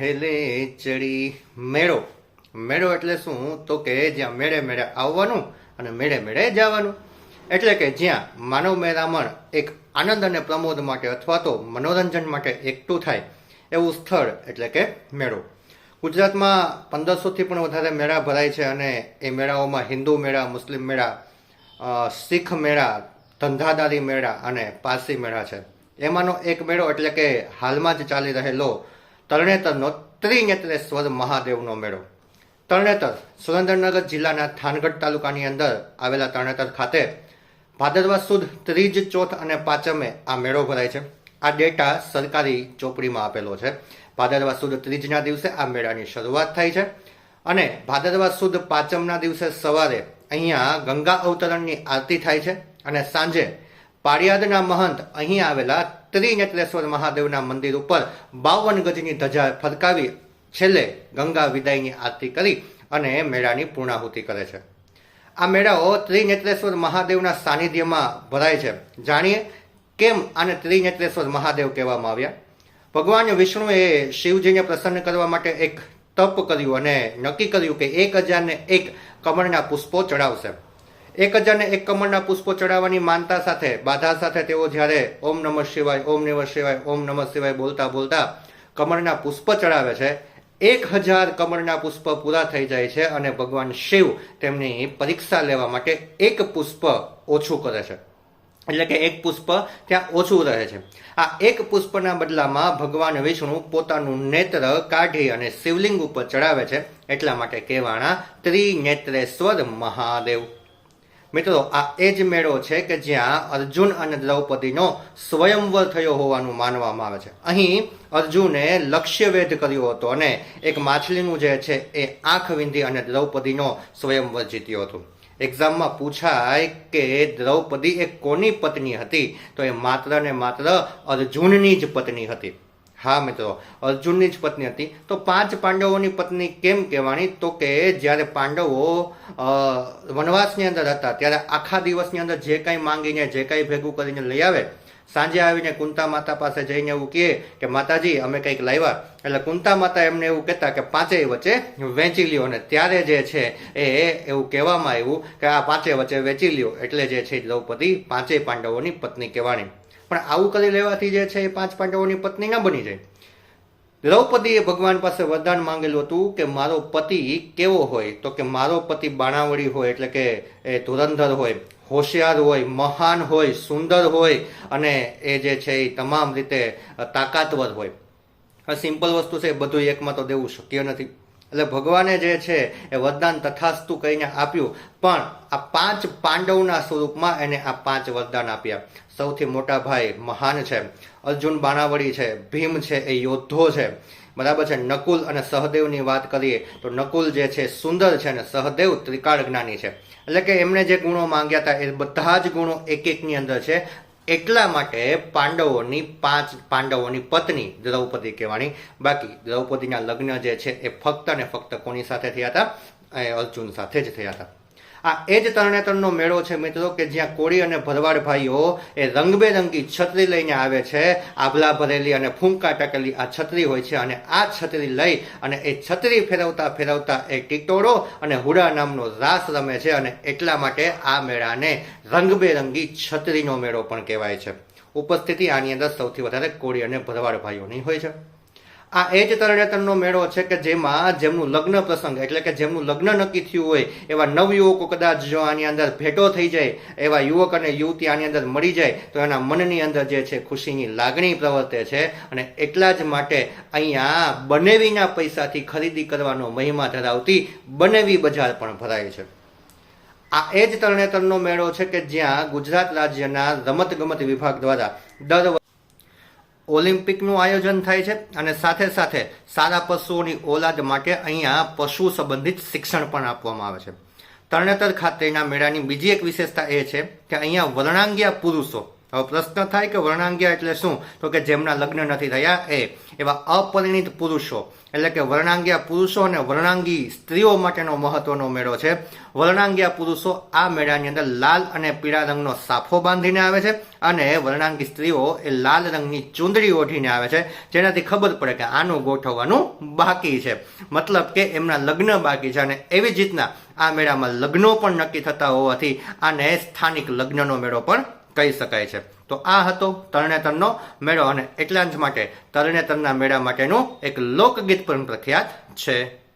હેલે ચડી મેળો. મેળો એટલે શું? તો કે જ્યાં મેળે મેળે આવવાનું અને મેળે મેળે જવાનું. એટલે કે જ્યાં માનવ મેળામણ એક આનંદ અને પ્રમોદ માટે અથવા તો મનોરંજન માટે એકઠું થાય, એવું સ્થળ એટલે કે મેળો. ગુજરાતમાં પંદરસોથી પણ વધારે મેળા ભરાય છે અને એ મેળાઓમાં હિન્દુ મેળા, મુસ્લિમ મેળા શીખ મેળા, ધંધાદારી મેળા અને પારસી મેળા છે. એમાંનો એક મેળો એટલે કે હાલમાં જ ચાલી રહેલો તરણેતરનો ત્રિનેત્રેશ્વર મહાદેવનો મેળો. તરણેતર સુરેન્દ્રનગર જિલ્લાના થાનગઢ તાલુકાની અંદર આવેલા તરણેતર ખાતે ભાદરવા સુદ ત્રીજ ચોથ અને પાંચમે આ મેળો ભરાય છે. આ ડેટા સરકારી ચોપડીમાં આપેલો છે. ભાદરવા સુદ ત્રીજના દિવસે આ મેળાની શરૂઆત થાય છે અને ભાદરવા સુદ પાંચમના દિવસે સવારે અહીંયા ગંગા અવતરણની આરતી થાય છે અને સાંજે પાળિયાદના મહંત અહીં આવેલા ત્રિનેત્રેશ્વર મહાદેવના મંદિર ઉપર બાવન ગજની ધજા ફરકાવી છેલ્લે ગંગા વિદાયની આરતી કરી અને મેળાની પૂર્ણાહુતિ કરે છે. આ મેળાઓ ત્રિનેત્રેશ્વર મહાદેવના સાનિધ્યમાં ભરાય છે. જાણીએ કેમ આને ત્રિનેત્રેશ્વર મહાદેવ કહેવામાં આવ્યા? ભગવાન વિષ્ણુએ શિવજીને પ્રસન્ન કરવા માટે એક તપ કર્યું અને નક્કી કર્યું કે એક હજારને એક કમળના પુષ્પો ચડાવશે. એક હજારને એક કમળના પુષ્પો ચડાવવાની માનતા સાથે, બાધા સાથે તેઓ જ્યારે ઓમ નમઃ શિવાય, ઓમ નમઃ શિવાય, ઓમ નમઃ શિવાય બોલતા બોલતા કમળના પુષ્પ ચડાવે છે, એક હજાર કમળના પુષ્પ પૂરા થઈ જાય છે અને ભગવાન શિવ તેમની પરીક્ષા લેવા માટે એક પુષ્પ ઓછું કરે છે. એટલે કે એક પુષ્પ ત્યાં ઓછું રહે છે. આ એક પુષ્પના બદલામાં ભગવાન વિષ્ણુ પોતાનું નેત્ર કાઢી અને શિવલિંગ ઉપર ચડાવે છે, એટલા માટે કહેવાણા ત્રિનેત્રેશ્વર મહાદેવ. મિત્રો, આ એ જ મેળો છે કે જ્યાં અર્જુન અને દ્રૌપદીનો સ્વયંવર થયો હોવાનું માનવામાં આવે છે. અહીં અર્જુને લક્ષ્યવેધ કર્યો હતો અને એક માછલીનું જે છે એ આંખ વિંધી અને દ્રૌપદીનો સ્વયંવર જીત્યો હતો. એક્ઝામમાં પૂછાય કે દ્રૌપદી એ કોની પત્ની હતી? તો એ માત્ર ને માત્ર અર્જુનની જ પત્ની હતી. હા, મિત્રો. અર્જુનની જ પત્ની હતી. તો પાંચ પાંડવોની પત્ની કેમ કહેવાની? તો કે જ્યારે પાંડવો વનવાસની અંદર હતા, ત્યારે આખા દિવસની અંદર જે કાંઈ માંગીને, જે કાંઈ ભેગું કરીને લઈ આવે, સાંજે આવીને કુંતા માતા પાસે જઈને એવું કહે કે, માતાજી, અમે કંઈક લાવ્યા. એટલે કુંતા માતા એમને એવું કહેતા કે, પાંચેય વચ્ચે વેચી લ્યો. અને ત્યારે જે છે એ એવું કહેવામાં આવ્યું કે, આ પાંચે વચ્ચે વેચી લ્યો. એટલે જે છે દ્રૌપદી પાંચેય પાંડવોની પત્ની કહેવાની. પણ આવું કરી લેવાથી જે છે એ પાંચ પાંડવોની પત્ની ન બની જાય. દ્રૌપદીએ ભગવાન પાસે વરદાન માંગેલું હતું કે મારો પતિ કેવો હોય? તો કે મારો પતિ બાણાવળી હોય, એટલે કે એ ધુરંધર હોય, હોશિયાર હોય, મહાન હોય, સુંદર હોય, અને એ જે છે એ તમામ રીતે તાકાતવર હોય. આ સિમ્પલ વસ્તુ છે, એ બધું એકમાં તો દેવું શક્ય નથી. એટલે ભગવાને જે છે એ વરદાન તથાસ્તુ કહીને આપ્યું. પણ આ પાંચ પાંડવના સ્વરૂપમાં એને આ પાંચ વરદાન આપ્યા. સૌથી મોટા ભાઈ મહાન છે. અર્જુન બાણાવળી છે. ભીમ છે. એ યોદ્ધો છે. બરાબર છે. નકુલ અને સહદેવની વાત કરીએ તો નકુલ જે છે સુંદર છે અને સહદેવ ત્રિકાળ જ્ઞાની છે. એટલે કે એમણે જે ગુણો માંગ્યા હતા એ બધા જ ગુણો એક એકની અંદર છે. એટલા માટે પાંડવોની પાંચ, પાંડવોની પત્ની દ્રૌપદી કહેવાની. બાકી દ્રૌપદીના લગ્ન જે છે એ ફક્ત ને ફક્ત કોની સાથે થયા હતા? એ અર્જુન સાથે જ થયા હતા. આ એ જ તરણેતરનો મેળો છે મિત્રો કે જ્યાં કોળી અને ભરવાડ ભાઈઓ એ રંગબેરંગી છત્રી લઈને આવે છે. આભલા ભરેલી અને ફૂંકા ટકેલી આ છત્રી હોય છે અને આ છત્રી લઈ અને એ છત્રી ફેરવતા ફેરવતા એ ટીટોળો અને હુડા નામનો રાસ રમે છે અને એટલા માટે આ મેળાને રંગબેરંગી છત્રીનો મેળો પણ કહેવાય છે. ઉપસ્થિતિ આની અંદર સૌથી વધારે કોળી અને ભરવાડ ભાઈઓની હોય છે. આ એ જ તરણેતરનો મેળો છે કે જેમાં જેમનું લગ્ન પ્રસંગ, એટલે કે જેમનું લગ્ન નક્કી થયું હોય, એવા નવયુવકો કદાચ જો આની અંદર ભેટો થઈ જાય, એવા યુવક અને યુવતી આની અંદર મળી જાય, તો એના મનની અંદર જે છે ખુશીની લાગણી પ્રવર્તે છે અને એટલા જ માટે અહીંયા બનેવીના પૈસાથી ખરીદી કરવાનો મહિમા ધરાવતી બનેવી બજાર પણ ભરાય છે. આ એ જ તરણેતરનો મેળો છે કે જ્યાં ગુજરાત રાજ્યના રમત ગમત વિભાગ દ્વારા દર ઓલિમ્પિકનું આયોજન થાય છે અને સાથે સાથે સારા પશુઓની ઓલાદ માટે અહીંયા પશુ સંબંધિત શિક્ષણ પણ આપવામાં આવે છે. તરણેતર ખાતેના મેળાની બીજી એક વિશેષતા એ છે કે અહીંયા વર્ણાંગિયા પુરુષો હવે પ્રશ્ન થાય કે વર્ણાંગિયા એટલે શું? તો કે જેમના લગ્ન નથી થયા, એ. એવા અપરિણિત પુરુષો. એટલે કે વર્ણાંગિયા પુરુષો અને વર્ણાંગી સ્ત્રીઓ માટેનો મહત્વનો મેળો છે. વર્ણાંગિયા પુરુષો આ મેળાની અંદર લાલ અને પીળા રંગનો સાફો બાંધીને આવે છે અને વર્ણાંગી સ્ત્રીઓ એ લાલ રંગની ચૂંદડી ઓઢીને આવે છે. જેનાથી ખબર પડે કે આનું ગોઠવવાનું બાકી છે. મતલબ કે એમના લગ્ન બાકી છે અને એવી જ રીતના આ મેળામાં લગ્નો પણ નક્કી થતા હોવાથી આને સ્થાનિક લગ્નનો મેળો પણ કહી શકાય છે. તો આ હતો તરણેતરનો મેળો અને એટલા જ માટે તરણેતરના મેળા માટેનું એક લોકગીત પણ પ્રખ્યાત છે.